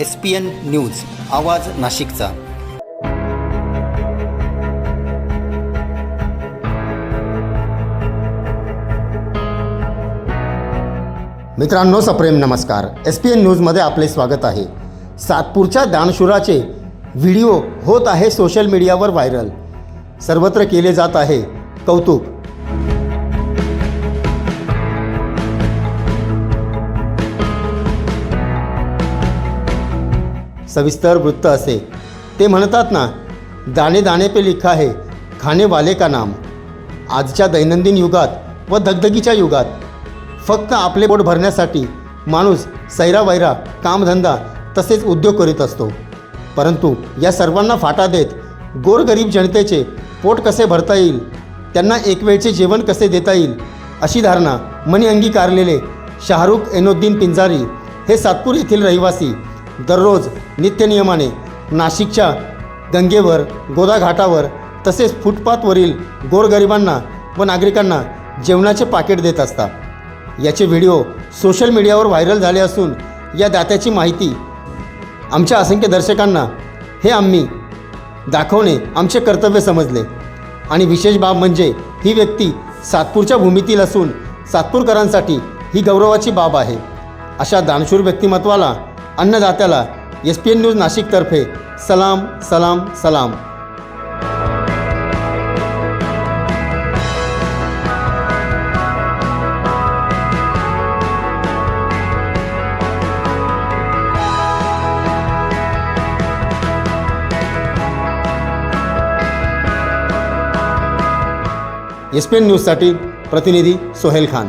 S P N news आवाज नाशिकचा. मित्रांनो सप्रेम नमस्कार. एस पी एन न्यूजमध्ये आपले स्वागत आहे. सातपूरच्या दानशुराचे व्हिडिओ होत आहे सोशल मीडियावर व्हायरल. सर्वत्र केले जात आहे कौतुक. सविस्तर वृत्त असे. ते म्हणतात ना दाणे दाणे पे लिखा आहे खाणे वाले का नाम? आजच्या दैनंदिन युगात व धगधगीच्या युगात फक्त आपले पोट भरण्यासाठी माणूस सैरावैरा कामधंदा तसेच उद्योग करीत असतो. परंतु या सर्वांना फाटा देत गोरगरीब जनतेचे पोट कसे भरता येईल त्यांना एक वेळचे जेवण कसे देता येईल अशी धारणा मनी अंगीकारलेले शाहरुख एनोद्दीन पिंजारी हे सातपूर येथील रहिवासी दररोज नित्यनियमाने नाशिकच्या गंगेवर गोदा घाटावर तसेच फुटपाथवरील गोरगरिबांना व नागरिकांना जेवणाचे पाकिट देत असतात. याचे व्हिडिओ सोशल मीडियावर व्हायरल झाले असून या दात्याची माहिती आमच्या असंख्य दर्शकांना हे आम्ही दाखवणे आमचे कर्तव्य समजले. आणि विशेष बाब म्हणजे ही व्यक्ती सातपूरच्या भूमीतील असून सातपूरकरांसाठी ही गौरवाची बाब आहे. अशा दानशूर व्यक्तिमत्वाला अन्नदात्याला एस पी एन न्यूज़ नाशिकतर्फे सलाम सलाम सलाम. एस पी एन न्यूजसाठी प्रतिनिधी सोहेल खान.